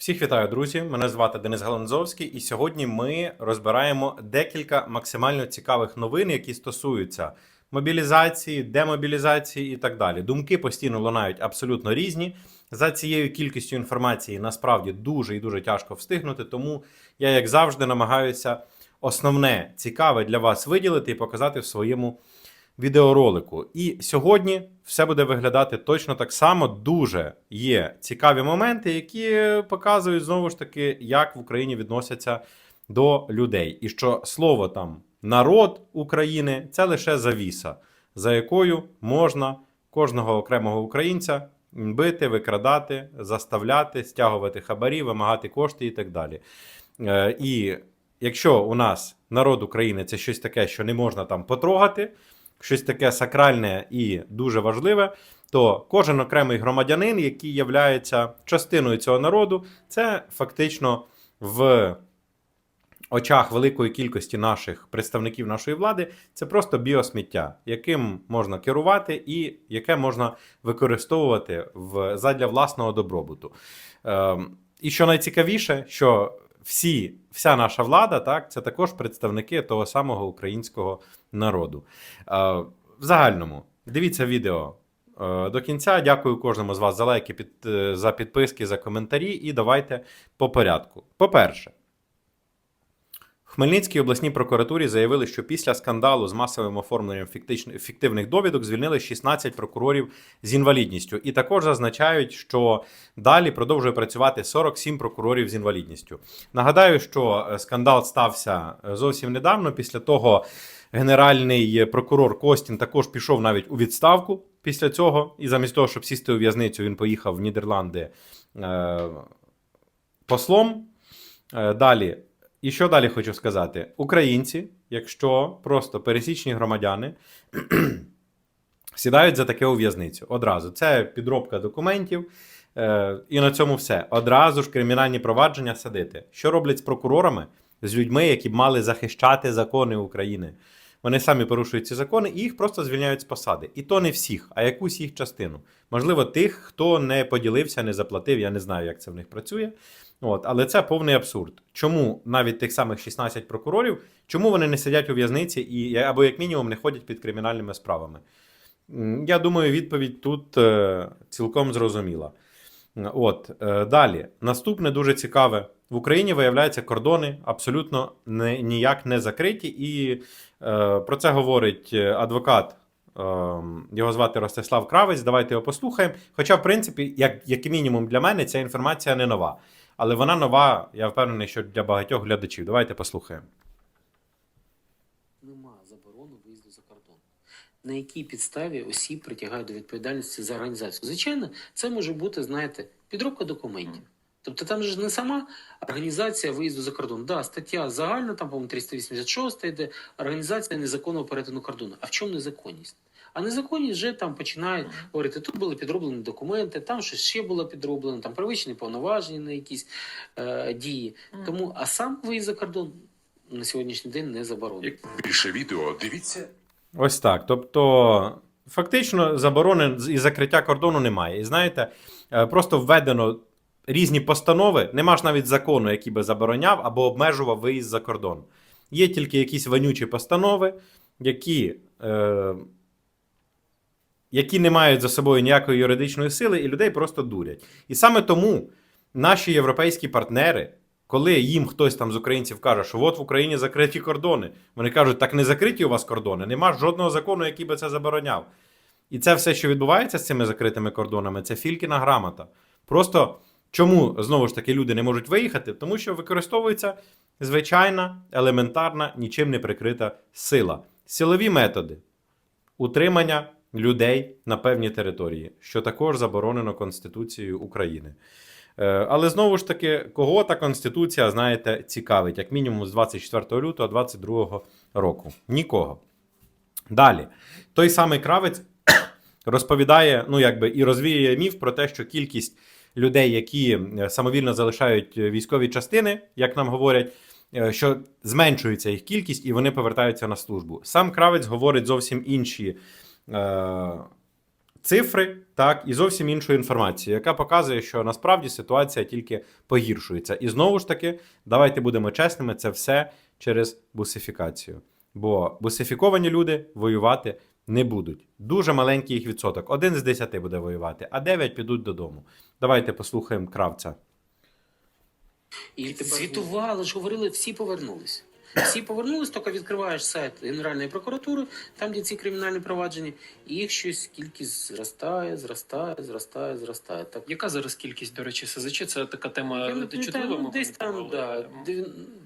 Всіх вітаю, друзі! Мене звати Денис Галанзовський, і сьогодні ми розбираємо декілька максимально цікавих новин, які стосуються мобілізації, демобілізації і так далі. Думки постійно лунають абсолютно різні. За цією кількістю інформації насправді дуже і дуже тяжко встигнути. Тому я, як завжди, намагаюся основне цікаве для вас виділити і показати в своєму відеоролику. І сьогодні все буде виглядати точно так само. Дуже є цікаві моменти, які показують знову ж таки, як в Україні відносяться до людей. І що слово там народ України це лише завіса, за якою можна кожного окремого українця бити, викрадати, заставляти, стягувати хабарі, вимагати кошти і так далі. Е, І якщо у нас народ України це щось таке, що не можна там потрогати, щось таке сакральне і дуже важливе, то кожен окремий громадянин, який є частиною цього народу, це фактично в очах великої кількості наших представників нашої влади, це просто біосміття, яким можна керувати і яке можна використовувати в, задля власного добробуту. Ем, і що найцікавіше, що всі, вся наша влада, так, це також представники того самого українського народу. Е, в загальному, дивіться відео е, до кінця. Дякую кожному з вас за лайки, під, е, за підписки, за коментарі. І давайте по порядку. По-перше, в Хмельницькій обласній прокуратурі заявили, що після скандалу з масовим оформленням фіктивних довідок звільнили 16 прокурорів з інвалідністю. І також зазначають, що далі продовжує працювати 47 прокурорів з інвалідністю. Нагадаю, що е, скандал стався е, зовсім недавно. Після того генеральний прокурор Костін також пішов навіть у відставку після цього. І замість того, щоб сісти у в'язницю, він поїхав в Нідерланди е, послом. Далі. І що далі хочу сказати? Українці, якщо просто пересічні громадяни сідають за таке у в'язницю одразу. Це підробка документів, е, і на цьому все. Одразу ж кримінальні провадження садити. Що роблять з прокурорами, з людьми, які б мали захищати закони України? Вони самі порушують ці закони і їх просто звільняють з посади. І то не всіх, а якусь їх частину. Можливо, тих, хто не поділився, не заплатив. Я не знаю, як це в них працює. От, але це повний абсурд. Чому навіть тих самих 16 прокурорів, чому вони не сидять у в'язниці і або як мінімум не ходять під кримінальними справами? Я думаю, відповідь тут е, цілком зрозуміла. От е, далі, наступне дуже цікаве. В Україні виявляється кордони абсолютно не, ніяк не закриті, і е, про це говорить е, адвокат. е, Його звати Ростислав Кравець. Давайте його послухаємо. Хоча, в принципі, як, як мінімум для мене, ця інформація не нова. Але вона нова, я впевнений, що для багатьох глядачів. Давайте послухаємо. Нема заборони виїзду за кордон. На якій підставі осіб притягають до відповідальності за організацію? Звичайно, це може бути, знаєте, підробка документів. Тобто там же ж не сама організація виїзду за кордон. Да, стаття загальна, там, по-моєму, 386 йде організація незаконного перетину кордону. А в чому незаконність? А незаконність вже там починають говорити, тут були підроблені документи, там щось ще було підроблено, там перевищені повноваження на якісь е, дії. Тому, а сам виїзд за кордон на сьогоднішній день не заборонений. Більше відео, дивіться Ось так. Тобто, фактично, заборони і закриття кордону немає. І знаєте, е, просто введено різні постанови, нема ж навіть закону, який би забороняв або обмежував виїзд за кордон. Є тільки якісь вонючі постанови, які. Е, які не мають за собою ніякої юридичної сили, і людей просто дурять. І саме тому наші європейські партнери, коли їм хтось там з українців каже, що от в Україні закриті кордони, вони кажуть, так не закриті у вас кордони, нема жодного закону, який би це забороняв. І це все, що відбувається з цими закритими кордонами, це фількіна грамота. Просто чому знову ж таки люди не можуть виїхати? Тому що використовується звичайна, елементарна, нічим не прикрита сила. Силові методи утримання людей на певній території, що також заборонено Конституцією України. Е, Але знову ж таки, кого та Конституція, знаєте, цікавить, як мінімум з 24 лютого 2022 року. Нікого. Далі, той самий кравець розповідає, ну якби і розвіює міф про те, що кількість людей, які е, самовільно залишають військові частини, як нам говорять, е, що зменшується їх кількість і вони повертаються на службу. Сам кравець говорить зовсім інші е, цифри. так, і зовсім іншу інформацію, яка показує, що насправді ситуація тільки погіршується. І знову ж таки, давайте будемо чесними, це все через бусифікацію. Бо бусифіковані люди воювати не будуть. Дуже маленький їх відсоток. Один з десяти буде воювати, а дев'ять підуть додому. Давайте послухаємо кравця. І звітували ж, говорили, всі повернулись. Всі повернулись, тільки відкриваєш сайт Генеральної прокуратури, там, де ці кримінальні провадження, і їх щось кількість зростає, зростає, зростає, зростає. Так, Яка зараз кількість, до речі, СЗЧ? Це така я тема не пам'ятаю, чутлива. ну, десь там, да,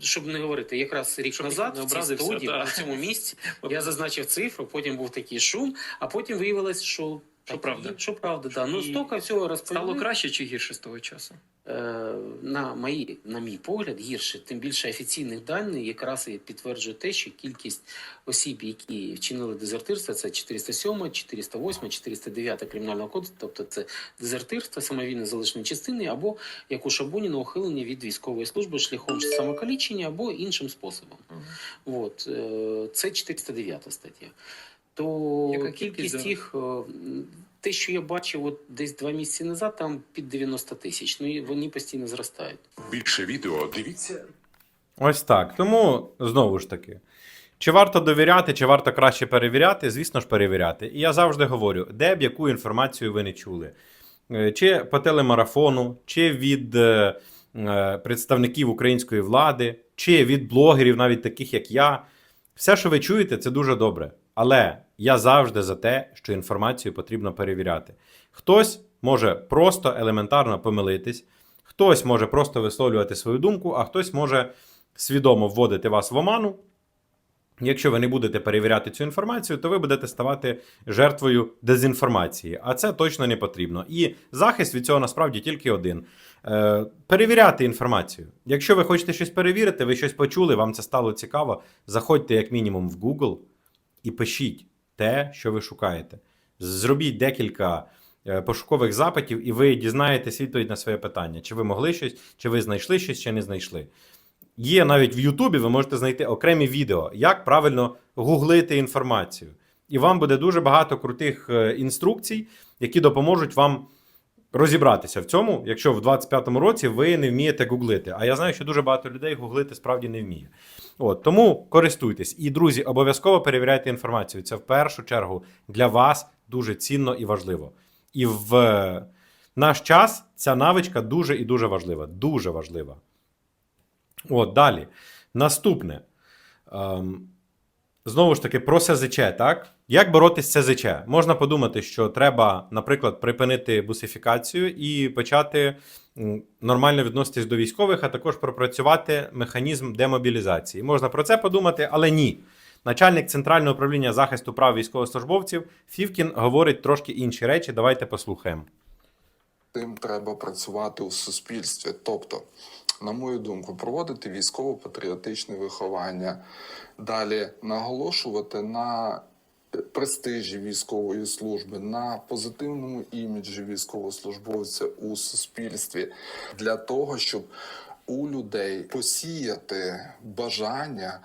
щоб не говорити, якраз рік Щоб назад в цій студії, на цьому місці, я зазначив цифру, потім був такий шум, а потім виявилось, що Що правда. і- Що правда, да. Ну, стільки всього розповіли. Стало краще чи гірше з того часу? Е, на мої, на мій погляд, гірше. Тим більше офіційних даних якраз і підтверджує те, що кількість осіб, які вчинили дезертирство, це 407, 408, 409 кримінального кодексу, тобто це дезертирство, самовільне залишення частини або як у Шабуніна ухилення від військової служби шляхом самокалічення або іншим способом. От, е, це 409 стаття. То Яка кількість їх, е, те, що я бачив от десь два місяці назад, там під 90 тисяч. Ну і вони постійно зростають. Більше відео дивіться Ось так. Тому знову ж таки. Чи варто довіряти, чи варто краще перевіряти? Звісно ж, перевіряти. І я завжди говорю, де б яку інформацію ви не чули. Е, Чи по телемарафону, чи від е, е, представників української влади, чи від блогерів, навіть таких як я. Все, що ви чуєте, це дуже добре. Але я завжди за те, що інформацію потрібно перевіряти. Хтось може просто елементарно помилитись, хтось може просто висловлювати свою думку, а хтось може свідомо вводити вас в оману. Якщо ви не будете перевіряти цю інформацію, то ви будете ставати жертвою дезінформації, а це точно не потрібно. І захист від цього насправді тільки один: е, перевіряти інформацію. Якщо ви хочете щось перевірити, ви щось почули, вам це стало цікаво. Заходьте як мінімум в Google і пишіть те, що ви шукаєте. Зробіть декілька е, пошукових запитів, і ви дізнаєтесь відповідь на своє питання: чи ви могли щось, чи ви знайшли щось, чи не знайшли. Є навіть в Ютубі, ви можете знайти окремі відео, як правильно гуглити інформацію. І вам буде дуже багато крутих е, інструкцій, які допоможуть вам розібратися в цьому, якщо в 25-му році ви не вмієте гуглити. А я знаю, що дуже багато людей гуглити справді не вміє. От, тому користуйтесь. І, друзі, обов'язково перевіряйте інформацію. Це в першу чергу для вас дуже цінно і важливо. І в е, наш час ця навичка дуже і дуже важлива. Дуже важлива. От, далі. Наступне. Ем, знову ж таки, про СЗЧ, так? Як боротися з СЗЧ? Можна подумати, що треба, наприклад, припинити бусифікацію і почати нормально відноситись до військових, а також пропрацювати механізм демобілізації. Можна про це подумати, але ні. Начальник Центрального управління захисту прав військовослужбовців Фівкін говорить трошки інші речі. Давайте послухаємо. тим треба працювати у суспільстві. Тобто, на мою думку, проводити військово-патріотичне виховання, далі наголошувати на престижі військової служби, на позитивному іміджі військовослужбовця у суспільстві для того, щоб у людей посіяти бажання.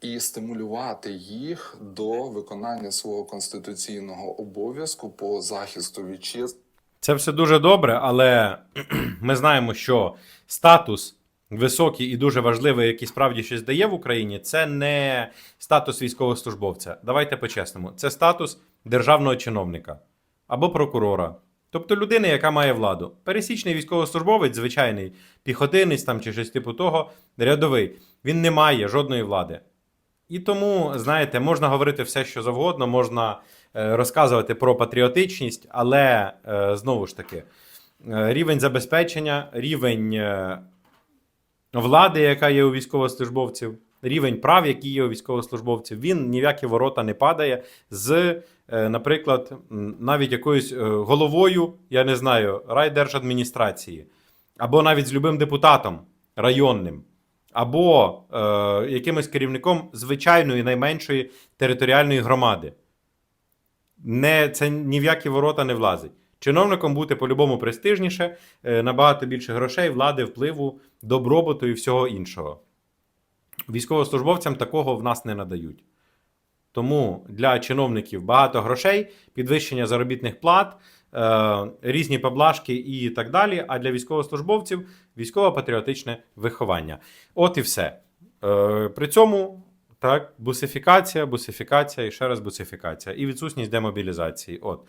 І стимулювати їх до виконання свого конституційного обов'язку по захисту вітчизни. Це все дуже добре, але ми знаємо, що статус високий і дуже важливий, який справді щось дає в Україні, це не статус військовослужбовця. Давайте по-чесному. Це статус державного чиновника або прокурора. Тобто людини, яка має владу. Пересічний військовослужбовець, звичайний піхотинець там чи щось типу того, рядовий, він не має жодної влади. І тому, знаєте, можна говорити все, що завгодно, можна е, розказувати про патріотичність, але е, знову ж таки, е, рівень забезпечення, рівень влади, яка є у військовослужбовців, рівень прав, які є у військовослужбовців, він ні в які ворота не падає з, е, наприклад, навіть якоюсь е, головою, я не знаю, райдержадміністрації, або навіть з любим депутатом районним або е, якимось керівником звичайної найменшої територіальної громади. Не, це ні в які ворота не влазить. Чиновником бути по-любому престижніше, е, набагато більше грошей, влади, впливу, добробуту і всього іншого. Військовослужбовцям такого в нас не надають. Тому для чиновників багато грошей, підвищення заробітних плат, е, різні поблажки і так далі. А для військовослужбовців військово-патріотичне виховання. От і все. Е, при цьому так, бусифікація, бусифікація і ще раз бусифікація. І відсутність демобілізації. От.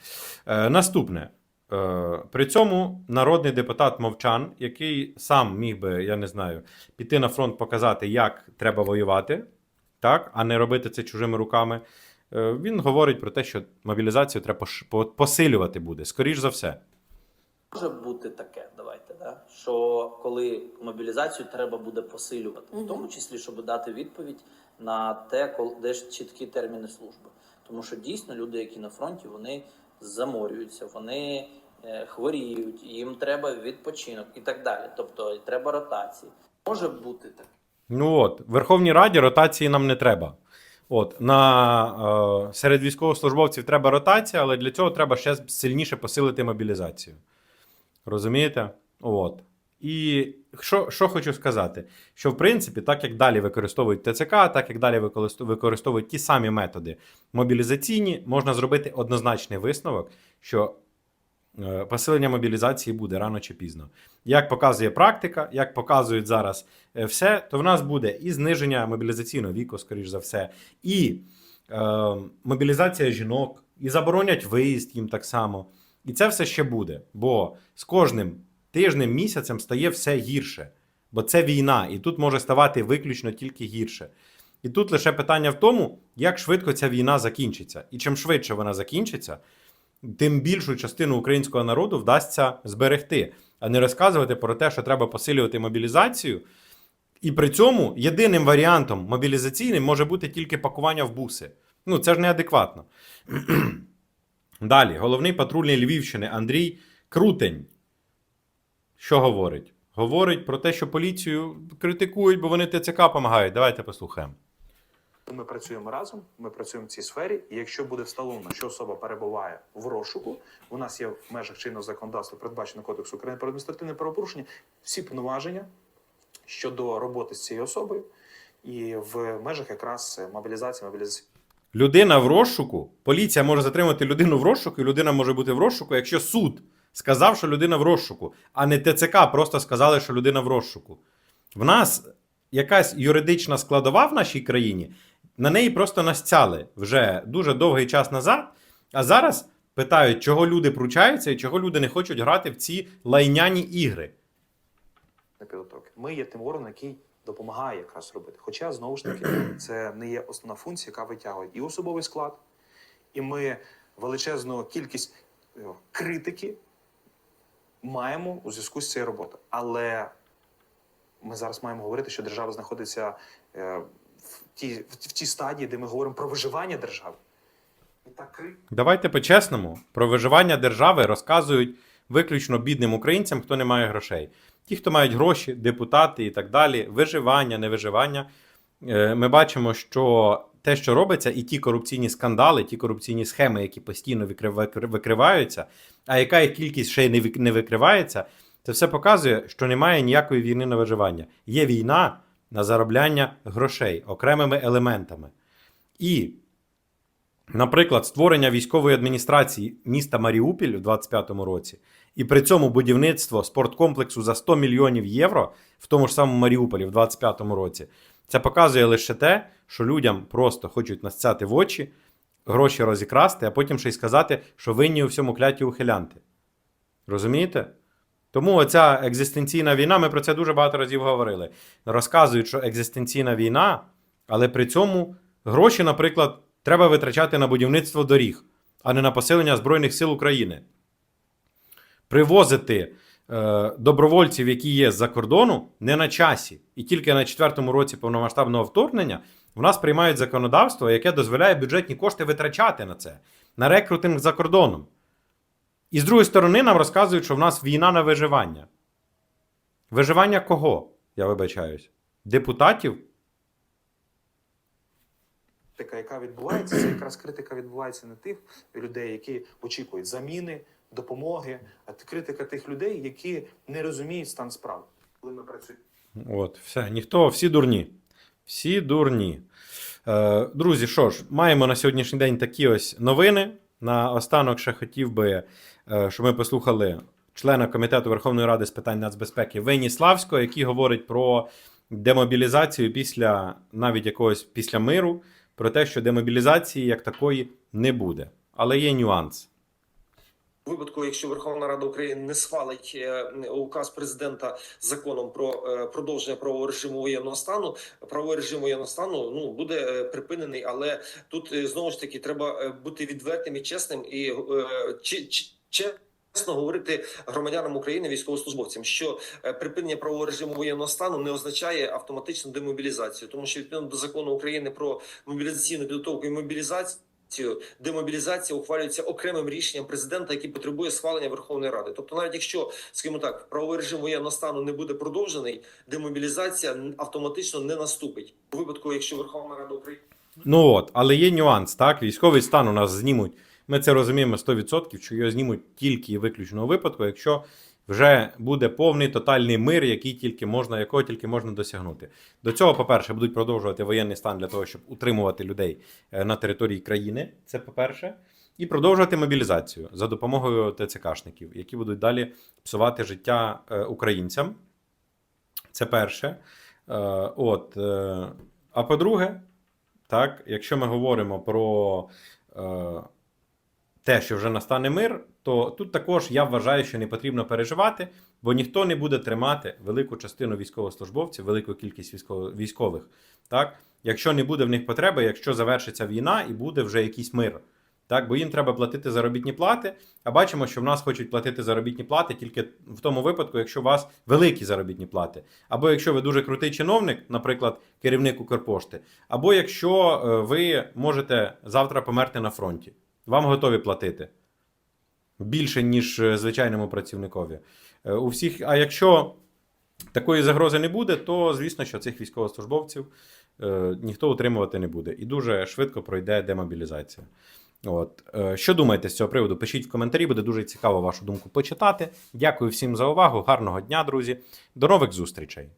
Е, наступне. Е, При цьому народний депутат Мовчан, який сам міг би, я не знаю, піти на фронт показати, як треба воювати, так, а не робити це чужими руками. е, Він говорить про те, що мобілізацію треба посилювати буде, скоріш за все. Може бути таке, давайте, да? що коли мобілізацію треба буде посилювати, в тому числі, щоб дати відповідь на те, де ж чіткі терміни служби. Тому що дійсно люди, які на фронті, вони заморюються, вони хворіють, їм треба відпочинок і так далі. Тобто треба ротації. Може бути таке. Ну от, в Верховній Раді ротації нам не треба. От, на, е, серед військовослужбовців треба ротація, але для цього треба ще сильніше посилити мобілізацію. Розумієте? От. І що, що хочу сказати? Що в принципі, так як далі використовують ТЦК, так як далі використовують, ті самі методи мобілізаційні, можна зробити однозначний висновок, що е, посилення мобілізації буде рано чи пізно. Як показує практика, як показують зараз е, все, то в нас буде і зниження мобілізаційного віку, скоріш за все, і е, мобілізація жінок, і заборонять виїзд їм так само. І це все ще буде. Бо з кожним тижнем, місяцем стає все гірше. Бо це війна, і тут може ставати виключно тільки гірше. І тут лише питання в тому, як швидко ця війна закінчиться. І чим швидше вона закінчиться, тим більшу частину українського народу вдасться зберегти, а не розказувати про те, що треба посилювати мобілізацію. І при цьому єдиним варіантом мобілізаційним може бути тільки пакування в буси. Ну, це ж неадекватно. Далі, головний патрульний Львівщини Андрій Крутень. Що говорить? Говорить про те, що поліцію критикують, бо вони ТЦК допомагають. Давайте послухаємо. Ми працюємо разом, ми працюємо в цій сфері. І якщо буде встановлено, що особа перебуває в розшуку, у нас є в межах чинного законодавства, передбачено Кодексу України про адміністративне правопорушення, всі повноваження щодо роботи з цією особою, і в межах якраз мобілізації, мобілізації. Людина в розшуку, поліція може затримати людину в розшуку, і людина може бути в розшуку, якщо суд сказав, що людина в розшуку, а не ТЦК просто сказали, що людина в розшуку. В нас якась юридична складова в нашій країні, на неї просто настяли вже дуже довгий час назад, а зараз питають, чого люди пручаються і чого люди не хочуть грати в ці лайняні ігри. на підготовки. Ми є тим органом, який допомагає якраз робити. Хоча знову ж таки це не є основна функція, яка витягує і особовий склад, і ми величезну кількість е, критики маємо у зв'язку з цією роботою. Але ми зараз маємо говорити, що держава знаходиться е, в тій, в тій стадії, де ми говоримо про виживання держави. Давайте по-чесному, про виживання держави розказують виключно бідним українцям, хто не має грошей. Ті, хто мають гроші, депутати і так далі, виживання, невиживання. Е, Ми бачимо, що те, що робиться, і ті корупційні скандали, ті корупційні схеми, які постійно викриваються, а яка їх кількість ще й не викривається, це все показує, що немає ніякої війни на виживання. Є війна на заробляння грошей окремими елементами. І Наприклад, створення військової адміністрації міста Маріупіль у 25-му році, і при цьому будівництво спорткомплексу за 100 мільйонів євро в тому ж самому Маріуполі в 25-му році. Це показує лише те, що людям просто хочуть насцяти в очі, гроші розікрасти, а потім ще й сказати, що винні у всьому кляті ухилянти. Розумієте? Тому оця екзистенційна війна, ми про це дуже багато разів говорили. Розказують, що екзистенційна війна, але при цьому гроші, наприклад, треба витрачати на будівництво доріг, а не на посилення Збройних сил України. Привозити е, добровольців, які є з-за кордону, не на часі. І тільки на четвертому році повномасштабного вторгнення в нас приймають законодавство, яке дозволяє бюджетні кошти витрачати на це, на рекрутинг за кордоном. І з другої сторони, нам розказують, що в нас війна на виживання. Виживання кого? Я вибачаюсь. Депутатів? критика, яка відбувається, це якраз критика відбувається не тих людей, які очікують заміни, допомоги, а критика тих людей, які не розуміють стан справ. Коли ми працюємо. От, все, ніхто, всі дурні. Всі дурні. Е, друзі, що ж, маємо на сьогоднішній день такі ось новини. На останок ще хотів би, е, щоб ми послухали члена комітету Верховної Ради з питань нацбезпеки Веніславського, який говорить про демобілізацію після навіть якогось після миру, про те, що демобілізації як такої не буде. Але є нюанс. Випадку, якщо Верховна Рада України не схвалить е, указ президента законом про е, продовження правового режиму воєнного стану, правовий режим воєнного стану ну буде е, припинений. Але тут знову ж таки треба бути відвертим і чесним і чи, чи, чесно говорити громадянам України, військовослужбовцям, що припинення правового режиму воєнного стану не означає автоматичну демобілізацію, тому що відповідно до закону України про мобілізаційну підготовку і мобілізацію. Демобілізація ухвалюється окремим рішенням президента, який потребує схвалення Верховної Ради. Тобто, навіть якщо, скажімо так, правовий режим воєнного стану не буде продовжений, демобілізація автоматично не наступить у випадку, якщо Верховна Рада України. Ну от, але є нюанс, так? Військовий стан у нас знімуть. Ми це розуміємо 100%, що його знімуть тільки і виключно у випадку, якщо вже буде повний тотальний мир, який тільки можна, якого тільки можна досягнути. До цього, по-перше, будуть продовжувати воєнний стан для того, щоб утримувати людей е, на території країни. Це по-перше. І продовжувати мобілізацію за допомогою ТЦКшників, які будуть далі псувати життя е, українцям. Це перше. Е, От. А по-друге, так, якщо ми говоримо про те, що вже настане мир, то тут також я вважаю, що не потрібно переживати, бо ніхто не буде тримати велику частину військовослужбовців, велику кількість військових. Так? Якщо не буде в них потреби, якщо завершиться війна і буде вже якийсь мир. Так, бо їм треба платити заробітні плати, а бачимо, що в нас хочуть платити заробітні плати тільки в тому випадку, якщо у вас великі заробітні плати. Або якщо ви дуже крутий чиновник, наприклад, керівник Укрпошти, або якщо е, ви можете завтра померти на фронті, вам готові платити більше, ніж е, звичайному працівникові. Е, У всіх, а якщо такої загрози не буде, то звісно, що цих військовослужбовців е, ніхто утримувати не буде. І дуже швидко пройде демобілізація. От. Що думаєте з цього приводу? Пишіть в коментарі, буде дуже цікаво вашу думку почитати. Дякую всім за увагу. Гарного дня, друзі. До нових зустрічей!